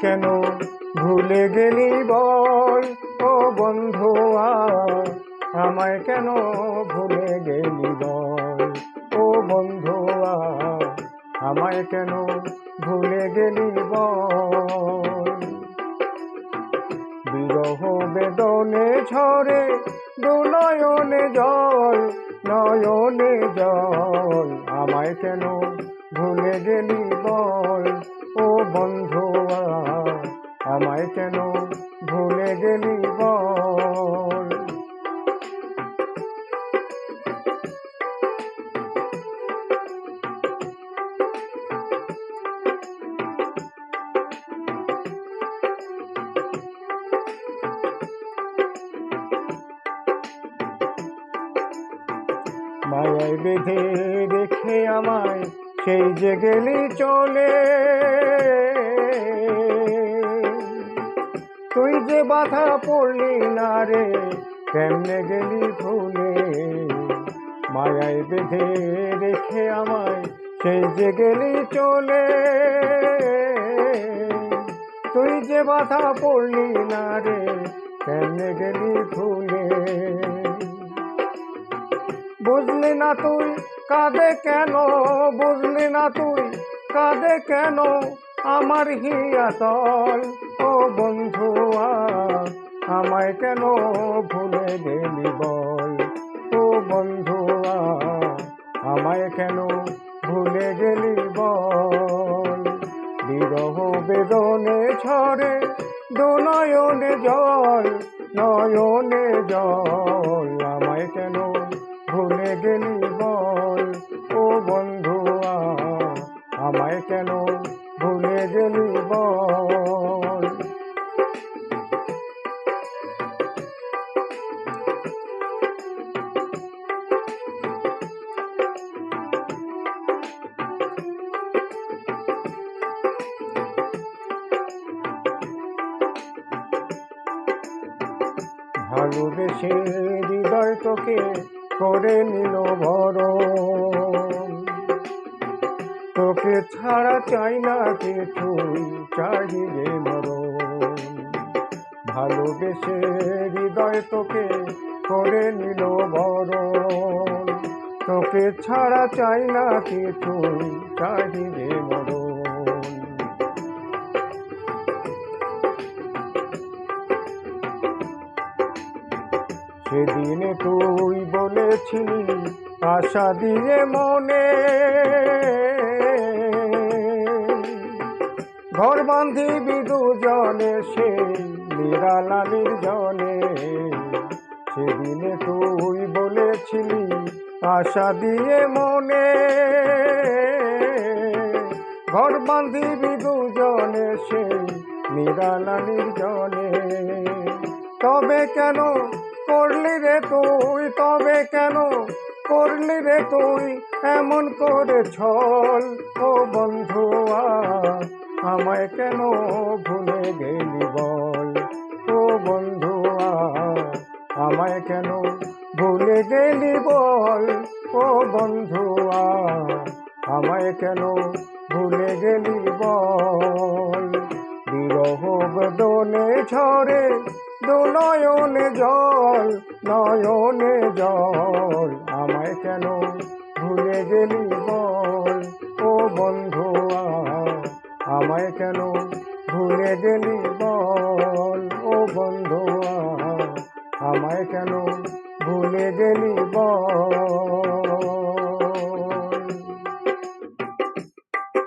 কেন ভুলে গেলি বল? ও বন্ধুয়া আমায় কেন ভুলে গেলি বল? ও বন্ধুয়া আমায় কেন ভুলে গেলি বল? বিরহ বেদনে ঝরে দু নয়নে জল নয়নে জল, আমায় কেন ভুলে গেলি বল ও বন্ধুয়া আমায় কেন ভুলে গেলি বল? মায়ায় বেঁধে রেখে আমায় সেই যে গেলি চলে। তুই যে বাধা পড়লি না রে, কেমনে গেলি ভুলে? মায়ায় বেঁধে রেখে আমায় সেই যে গেলি চলে। তুই যে বাধা পড়লি না রে, কেমনে গেলি ভুলে? বুঝলি না তুই কাঁদে কেন বুঝলি না তুই? কাঁদে কেন আমার হিয়া তল? ও বন্ধুয়া আমায় কেন ভুলে গেলি বল? ও বন্ধুয়া আমায় কেন ভুলে গেলি বল? বিরহ বেদনে দু নয়নে জল নয়নে জল। আমায় কেন ভুলে গেলি বল? ও বন্ধুয়া আমায় কেন ভুলে গেলি বল? ভালোবেসে হৃদয় তোকে করে নিল বড় তোকে ছাড়া চাই না কিছুই চাহিয়ে মরণ। ভালোবেসে হৃদয় তোকে করে নিল বড় তোকে ছাড়া চাই না কাগি রে মরণ। সেদিনে তুই বলেছিলি, আশা দিয়ে মনে। ঘর বান্ধিবি দুজনে সেই নিরালালির জনে সেদিনে তুই বলেছিলি, আশা দিয়ে মনে। ঘর বান্ধিবি দুজনে সেই নিরালালির জনে তবে কেন করলি রে তুই, তবে কেন করলি রে তুই? এমন করে ছল, ও বন্ধুয়া আমায় কেন ভুলে গেলি বল? ও বন্ধুয়া আমায় কেন ভুলে গেলি বল? ও বন্ধুয়া আমায় কেন ভুলে গেলি বল? বিরহ বদনে ঝরে দু নয়নে জল নয়নে জল। আমায় কেন ভুলে গেলি বল? ও বন্ধুয়া আমায় কেন ভুলে গেলি বল? ও বন্ধুয়া আমায় কেন ভুলে গেলি বল?